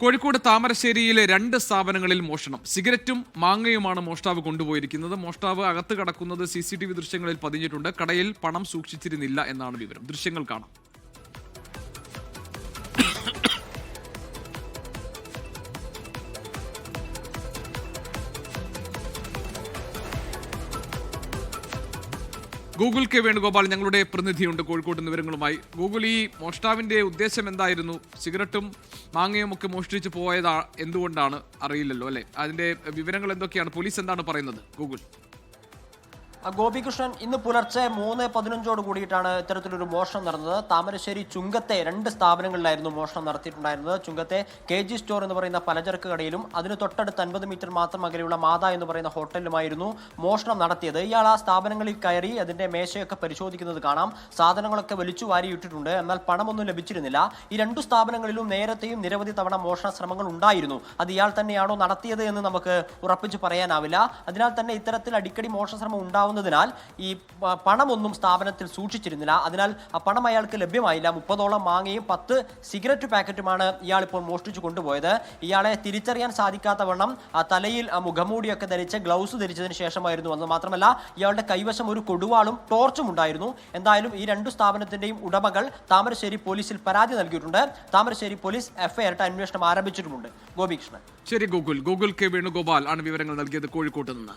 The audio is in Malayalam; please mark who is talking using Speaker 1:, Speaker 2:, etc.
Speaker 1: കോഴിക്കോട് താമരശ്ശേരിയിലെ രണ്ട് സ്ഥാപനങ്ങളിൽ മോഷണം. സിഗരറ്റും മാങ്ങയുമാണ് മോഷ്ടാവ് കൊണ്ടുപോയിരിക്കുന്നത്. മോഷ്ടാവ് അകത്ത് കടക്കുന്നത് സി ദൃശ്യങ്ങളിൽ പതിഞ്ഞിട്ടുണ്ട്. കടയിൽ പണം സൂക്ഷിച്ചിരുന്നില്ല എന്നാണ് വിവരം. ദൃശ്യങ്ങൾ കാണാം. ഗൂഗിൾ കെ വേണുഗോപാൽ ഞങ്ങളുടെ പ്രതിനിധിയുണ്ട് കോഴിക്കോട് വിവരങ്ങളുമായി. ഗൂഗിൾ ഈ മോഷ്ടാവിന്റെ ഉദ്ദേശം എന്തായിരുന്നു? സിഗരറ്റും മാങ്ങയും ഒക്കെ മോഷ്ടിച്ച് പോയതാ എന്തുകൊണ്ടാണ് അറിയില്ലല്ലോ അല്ലെ? അതിന്റെ വിവരങ്ങൾ എന്തൊക്കെയാണ്? പോലീസ് എന്താണ് പറയുന്നത്? ഗൂഗിൾ
Speaker 2: ഗോപികൃഷ്ണൻ ഇന്ന് പുലർച്ചെ മൂന്ന് പതിനഞ്ചോട് കൂടിയിട്ടാണ് ഇത്തരത്തിലൊരു മോഷണം നടന്നത്. താമരശ്ശേരി ചുങ്കത്തെ രണ്ട് സ്ഥാപനങ്ങളിലായിരുന്നു മോഷണം നടത്തിയിട്ടുണ്ടായിരുന്നത്. ചുങ്കത്തെ കെ ജി സ്റ്റോർ എന്ന് പറയുന്ന പലചരക്ക് കടയിലും അതിന് തൊട്ടടുത്ത് അൻപത് മീറ്റർ മാത്രം അകലെയുള്ള മാത എന്ന് പറയുന്ന ഹോട്ടലിലുമായിരുന്നു മോഷണം നടത്തിയത്. ഇയാൾ ആ സ്ഥാപനങ്ങളിൽ കയറി അതിന്റെ മേശയൊക്കെ പരിശോധിക്കുന്നത് കാണാം. സാധനങ്ങളൊക്കെ വലിച്ചു വാരിയിട്ടിട്ടുണ്ട്. എന്നാൽ പണമൊന്നും ലഭിച്ചിരുന്നില്ല. ഈ രണ്ടു സ്ഥാപനങ്ങളിലും നേരത്തെയും നിരവധി തവണ മോഷണ ശ്രമങ്ങൾ ഉണ്ടായിരുന്നു. അത് ഇയാൾ തന്നെയാണോ നടത്തിയത് എന്ന് നമുക്ക് ഉറപ്പിച്ച് പറയാനാവില്ല. അതിനാൽ തന്നെ ഇത്തരത്തിൽ അടിക്കടി മോഷണ ശ്രമം ഉണ്ടാവുന്നതിനാൽ ഈ പണമൊന്നും സ്ഥാപനത്തിൽ സൂക്ഷിച്ചിരുന്നില്ല. അതിനാൽ ആ പണം അയാൾക്ക് ലഭ്യമായില്ല. മുപ്പതോളം മാങ്ങയും പത്ത് സിഗരറ്റ് പാക്കറ്റുമാണ് ഇയാൾ ഇപ്പോൾ മോഷ്ടിച്ചു കൊണ്ടുപോയത്. ഇയാളെ തിരിച്ചറിയാൻ സാധിക്കാത്ത വണ്ണം തലയിൽ മുഖമൂടിയൊക്കെ ധരിച്ച ഗ്ലൗസ് ധരിച്ചതിന് ശേഷമായിരുന്നു വന്നത്. മാത്രമല്ല ഇയാളുടെ കൈവശം ഒരു കൊടുവാളും ടോർച്ചും ഉണ്ടായിരുന്നു. എന്തായാലും ഈ രണ്ടു സ്ഥാപനത്തിന്റെയും ഉടമകൾ താമരശ്ശേരി പോലീസിൽ പരാതി നൽകിയിട്ടുണ്ട്. താമരശ്ശേരി പോലീസ് എഫ്ഐആർട്ട് അന്വേഷണം ആരംഭിച്ചിട്ടുമുണ്ട്. ഗോപികൃഷ്ണൻ.
Speaker 1: ശരി ഗൂഗിൾ. ഗൂഗിൾ കെ വേണുഗോപാൽ ആണ് വിവരങ്ങൾ നൽകിയത് കോഴിക്കോട്ട് നിന്ന്.